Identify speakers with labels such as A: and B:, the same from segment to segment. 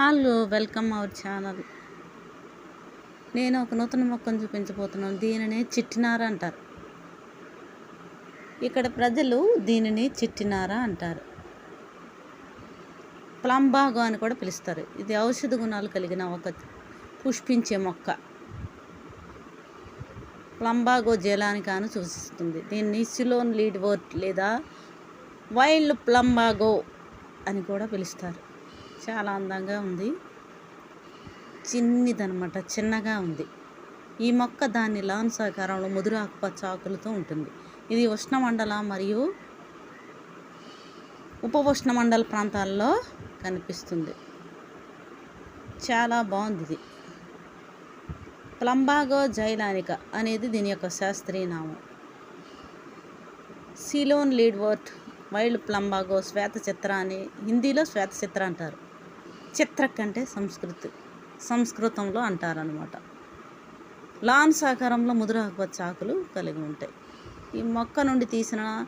A: Hello welcome our channel నేను ఒక నూతన మొక్కను చూపించబోతున్నాను. దీనిని చిట్టినార అంటారు. ఇక్కడ ప్రజలు దీనిని చిట్టినార అంటారు. ప్లంబాగో అని కూడా పిలుస్తారు. ఇది ఔషధ గుణాలు కలిగిన ఒక పుష్పించే మొక్క. ప్లంబాగో జలానికాను సూచిస్తుంది. దీన్ని సిలోన్ లీడ్ వర్ట్ లేదా వైల్డ్ ప్లంబాగో అని కూడా పిలుస్తారు. చాలా అందంగా ఉంది. చిన్నిదనమాట చిన్నగా ఉంది. ఈ మొక్క దాని లాన్స్ ఆకారంలో ముదురు ఆకుపచ్చ ఆకులతో ఉంటుంది. ఇది ఉష్ణమండల మరియు ఉప ఉష్ణమండల ప్రాంతాల్లో కనిపిస్తుంది. చాలా బాగుంది ఇది. ప్లంబాగో జైలానిక అనేది దీని యొక్క శాస్త్రీయ నామం. సిలోన్ లీడ్వర్ట్ వైల్డ్ ప్లంబాగో శ్వేత చిత్ర అని హిందీలో శ్వేత చిత్ర అంటారు. చిత్రక్ అంటే సంస్కృతి సంస్కృతంలో అంటారనమాట లాన్ సాకారంలో ముదురాకుపచ్చ ఆకులు కలిగి ఉంటాయి. ఈ మొక్క నుండి తీసిన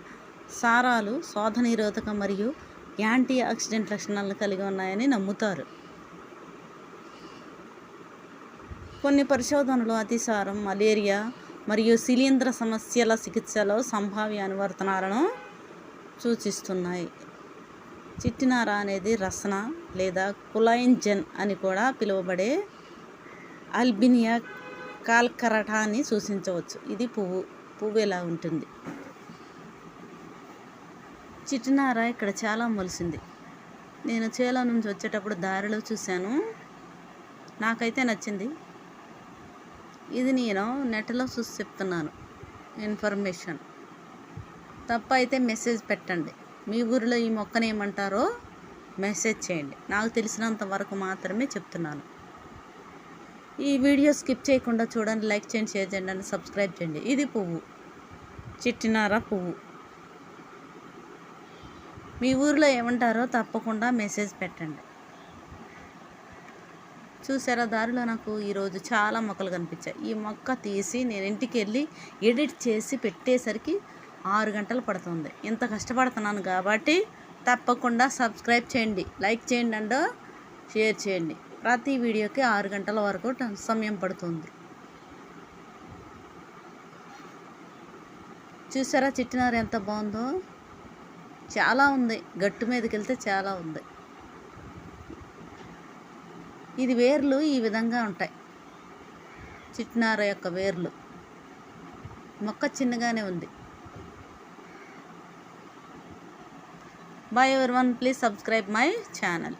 A: సారాలు శోధ నిరోధక మరియు యాంటీ ఆక్సిడెంట్ లక్షణాలను కలిగి ఉన్నాయని నమ్ముతారు. కొన్ని పరిశోధనలు అతిసారం మలేరియా మరియు శిలీంధ్ర సమస్యల చికిత్సలో సంభావ్య అనువర్తనాలను సూచిస్తున్నాయి. చిట్టినార అనేది రసన లేదా కులైంజన్ అని కూడా పిలువబడే అల్బినియా కాల్కరటాన్ని సూచించవచ్చు. ఇది పువ్వు పువ్వు ఎలా ఉంటుంది? చిటినార ఇక్కడ చాలా మొలిసింది. నేను చేలో నుంచి వచ్చేటప్పుడు దారిలో చూశాను. నాకైతే నచ్చింది. ఇది నేను నెట్లో చూసి చెప్తున్నాను. ఇన్ఫర్మేషన్. తప్ప అయితే మెసేజ్ పెట్టండి. మీ ఊరిలో ఈ మొక్కని ఏమంటారో మెసేజ్ చేయండి. నాకు తెలిసినంత వరకు మాత్రమే చెప్తున్నాను. ఈ వీడియో స్కిప్ చేయకుండా చూడండి లైక్ చేయండి షేర్ చేయండి అని సబ్స్క్రైబ్ చేయండి. ఇది పువ్వు. చిట్టినార పువ్వు. మీ ఊరిలో ఏమంటారో తప్పకుండా మెసేజ్ పెట్టండి. చూసారా దారిలో నాకు ఈరోజు చాలా మొక్కలు కనిపించాయి. ఈ మొక్క తీసి నేను ఇంటికి వెళ్ళి ఎడిట్ చేసి పెట్టేసరికి ఆరు గంటలు పడుతుంది. ఇంత కష్టపడుతున్నాను కాబట్టి తప్పకుండా సబ్స్క్రైబ్ చేయండి లైక్ చేయండి అండ్ షేర్ చేయండి. ప్రతి వీడియోకి ఆరు గంటల వరకు ట- సమయం పడుతుంది. చూసారా చిట్టినారు ఎంత బాగుందో? చాలా ఉంది. గట్టు మీదకి వెళ్తే చాలా ఉంది. ఇది వేర్లు ఈ విధంగా ఉంటాయి. చిట్టినార యొక్క వేర్లు. మొక్క చిన్నగానే ఉంది. Bye everyone, please subscribe my channel.